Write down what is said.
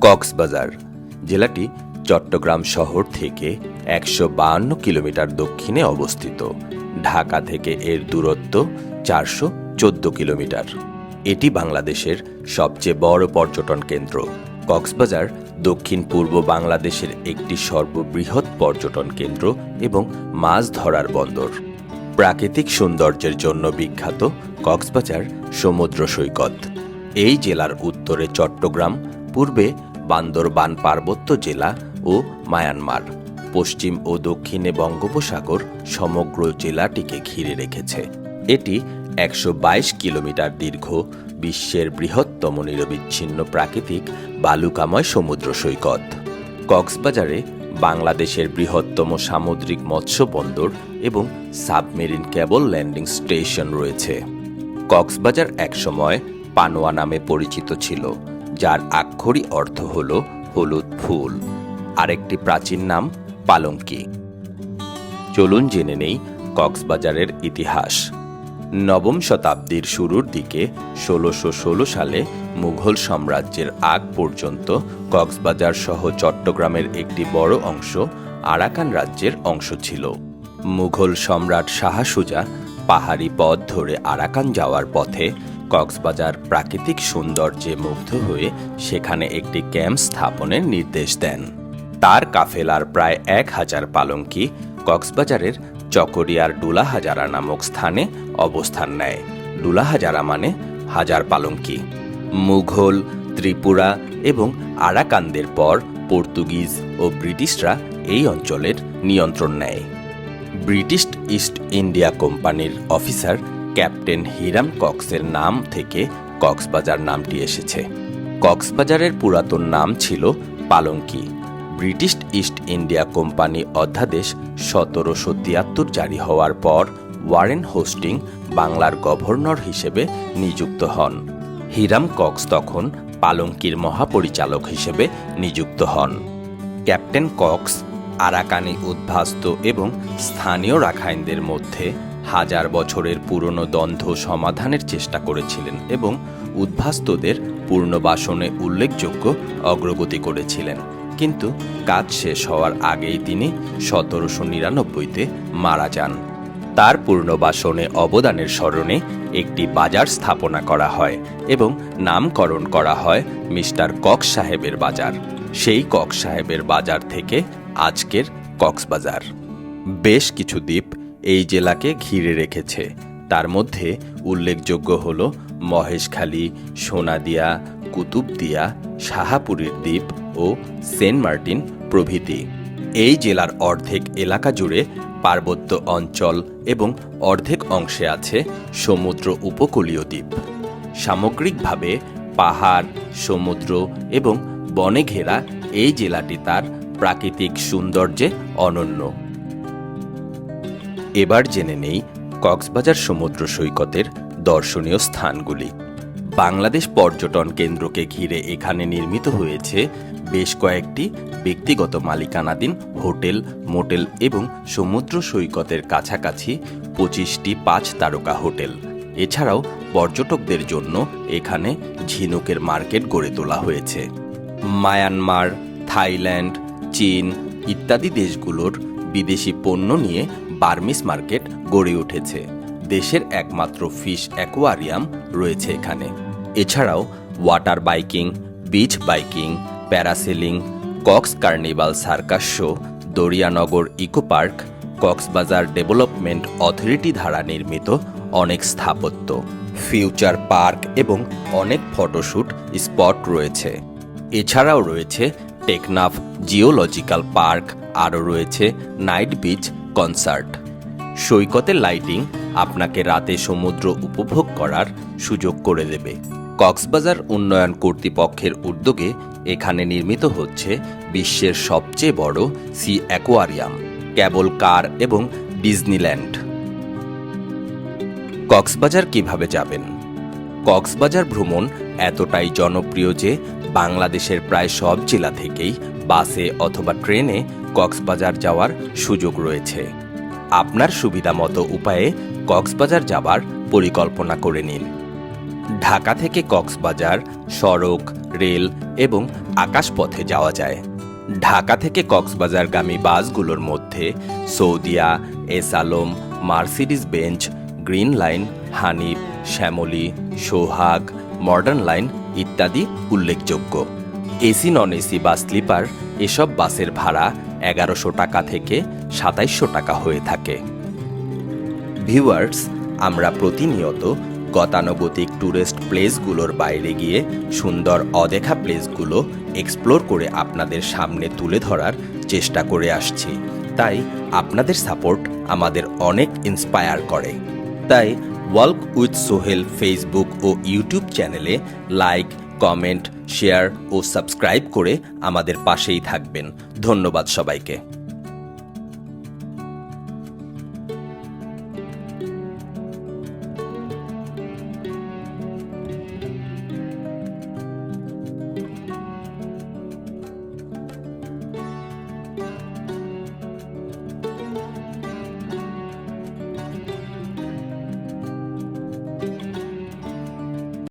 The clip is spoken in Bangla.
কক্সবাজার, জেলাটি চট্টগ্রাম শহর থেকে একশো বাহান্ন কিলোমিটার দক্ষিণে অবস্থিত। ঢাকা থেকে এর দূরত্ব চারশো চোদ্দ কিলোমিটার। এটি বাংলাদেশের সবচেয়ে বড় পর্যটন কেন্দ্র। কক্সবাজার দক্ষিণ পূর্ব বাংলাদেশের একটি সর্ববৃহৎ পর্যটন কেন্দ্র এবং মাছ ধরার বন্দর। প্রাকৃতিক সৌন্দর্যের জন্য বিখ্যাত কক্সবাজার সমুদ্র সৈকত। এই জেলার উত্তরে চট্টগ্রাম, পূর্বে বান্দরবান পার্বত্য জেলা ও মায়ানমার। পশ্চিম ও দক্ষিণে বঙ্গোপসাগর সমগ্র জেলাটিকে ঘিরে রেখেছে। এটি একশো বাইশ কিলোমিটার দীর্ঘ, বিশ্বের বৃহত্তম নিরবিচ্ছিন্ন প্রাকৃতিক বালুকাময় সমুদ্র সৈকত। কক্সবাজারে বাংলাদেশের বৃহত্তম সামুদ্রিক মৎস্য বন্দর এবং সাবমেরিন কেবল ল্যান্ডিং স্টেশন রয়েছে। কক্সবাজার একসময় পানোয়া নামে পরিচিত ছিল। যার আক্ষরিক অর্থ হল হলুদ ফুল। আরেকটি প্রাচীন নাম পালঙ্কি। চলুন জেনে নেই কক্সবাজারের ইতিহাস। নবম শতাব্দীর শুরুর দিকে ষোলোশো ষোলো সালে মুঘল সাম্রাজ্যের আগ পর্যন্ত কক্সবাজার সহ চট্টগ্রামের একটি বড় অংশ আরাকান রাজ্যের অংশ ছিল। মুঘল সম্রাট শাহ সুজা পাহাড়ি পথ ধরে আরাকান যাওয়ার পথে কক্সবাজার প্রাকৃতিক সৌন্দর্যে মুগ্ধ হয়ে সেখানে একটি ক্যাম্প স্থাপনের নির্দেশ দেন। তার কাফেলার প্রায় এক হাজার পালঙ্কি কক্সবাজারের চকরিয়ার ডুলাহাজারা নামক স্থানে অবস্থান নেয়। ডুলাহাজারা মানে হাজার পালঙ্কি। মুঘল, ত্রিপুরা এবং আরাকানদের পর পর্তুগিজ ও ব্রিটিশরা এই অঞ্চলের নিয়ন্ত্রণ নেয়। ব্রিটিশ ইস্ট ইন্ডিয়া কোম্পানির অফিসার ক্যাপ্টেন হিরাম কক্সের নাম থেকে কক্সবাজার নামটি এসেছে। কক্সবাজারের পুরাতন নাম ছিল Palanki. British East India company অধ্যাদেশ সতেরোশো তিয়াত্তর জারি হওয়ার পর ওয়ারেন হোস্টিং বাংলার গভর্নর হিসেবে নিযুক্ত হন। হিরাম কক্স তখন পালঙ্কির মহাপরিচালক হিসেবে নিযুক্ত হন। ক্যাপ্টেন কক্স আরাকানি উদ্ভাস্ত এবং স্থানীয় রাখাইনদের মধ্যে হাজার বছরের পুরনো দ্বন্দ্ব সমাধানের চেষ্টা করেছিলেন এবং উদ্ভাস্তদের পূর্ণবাসনে উল্লেখযোগ্য অগ্রগতি করেছিলেন। কিন্তু কাজ শেষ হওয়ার আগেই তিনি সতেরোশো নিরানব্বইতে মারা যান। তার পূর্ণবাসনে অবদানের স্মরণে একটি বাজার স্থাপনা করা হয় এবং নামকরণ করা হয় মিস্টার কক্স সাহেবের বাজার। সেই কক্স সাহেবের বাজার থেকে আজকের কক্সবাজার। বেশ কিছু দ্বীপ এই জেলাকে ঘিরে রেখেছে। তার মধ্যে উল্লেখযোগ্য হল মহেশখালী, সোনাদিয়া, কুতুবদিয়া, শাহাপুরীর দ্বীপ ও সেন্ট মার্টিন প্রভৃতি। এই জেলার অর্ধেক এলাকা জুড়ে পার্বত্য অঞ্চল এবং অর্ধেক অংশে আছে সমুদ্র উপকূলীয় দ্বীপ। সামগ্রিকভাবে পাহাড়, সমুদ্র এবং বনে ঘেরা এই জেলাটি তার প্রাকৃতিক সৌন্দর্যে অনন্য। এবার জেনে নেই কক্সবাজার সমুদ্র সৈকতের দর্শনীয় স্থানগুলি। বাংলাদেশ পর্যটন কেন্দ্রকে ঘিরে এখানে নির্মিত হয়েছে বেশ কয়েকটি ব্যক্তিগত মালিকানাধীন হোটেল, মোটেল এবং সমুদ্র সৈকতের কাছাকাছি পঁচিশটি পাঁচ তারকা হোটেল। এছাড়াও পর্যটকদের জন্য এখানে ঝিনুকের মার্কেট গড়ে তোলা হয়েছে। মায়ানমার, থাইল্যান্ড, চীন ইত্যাদি দেশগুলোর বিদেশি পণ্য নিয়ে বার্মিস মার্কেট গড়ে উঠেছে। দেশের একমাত্র ফিশ অ্যাকোয়ারিয়াম রয়েছে এখানে। এছাড়াও water biking, beach biking, parasailing, Cox carnival circus show, Dariyanagar eco park, Cox's Bazar development authority দ্বারা নির্মিত অনেক স্থাপত্য। ফিউচার পার্ক এবং অনেক ফটোশ্যুট স্পট রয়েছে। এছাড়াও রয়েছে টেকনাফ জিওলজিক্যাল পার্ক, আরও রয়েছে নাইট বিচ কনসার্ট। সৈকতের লাইটিং আপনাকে রাতে সমুদ্র উপভোগ করার সুযোগ করে দেবে। কক্সবাজার উন্নয়ন কর্তৃপক্ষের উদ্যোগে এখানে নির্মিত হচ্ছে বিশ্বের সবচেয়ে বড় সি অ্যাকোয়ারিয়াম, কেবল কার এবং ডিজনিল্যান্ড। কক্সবাজার কীভাবে যাবেন? কক্সবাজার ভ্রমণ এতটাই জনপ্রিয় যে বাংলাদেশের প্রায় সব জেলা থেকেই বাসে অথবা ট্রেনে কক্সবাজার যাওয়ার সুযোগ রয়েছে। আপনার সুবিধা মতো উপায়ে কক্সবাজার যাবার পরিকল্পনা করে নিন। ঢাকা থেকে কক্সবাজার, সড়ক, রেল এবং আকাশপথে যাওয়া যায়। ঢাকা থেকে কক্সবাজারগামী বাসগুলোর মধ্যে Saudia, S Alam Mercedes Benz, Green Line, Hanif, Shyamoli, Sohag, Modern Line ইত্যাদি উল্লেখযোগ্য। এসি, নন এসি বা স্লিপার এসব বাসের ভাড়া এগারোশো টাকা থেকে সাতাইশশো টাকা হয়ে থাকে। ভিউয়ার্স, আমরা প্রতিনিয়ত গতানুগতিক ট্যুরিস্ট প্লেসগুলোর বাইরে গিয়ে সুন্দর অদেখা প্লেসগুলো এক্সপ্লোর করে আপনাদের সামনে তুলে ধরার চেষ্টা করে আসছি। তাই আপনাদের সাপোর্ট আমাদের অনেক ইন্সপায়ার করে। তাই ওয়ার্ক উইথ সোহেল ফেসবুক ও ইউটিউব চ্যানেলে লাইক, কমেন্ট, শেয়ার ও সাবস্ক্রাইব করে আমাদের পাশেই থাকবেন। ধন্যবাদ সবাইকে।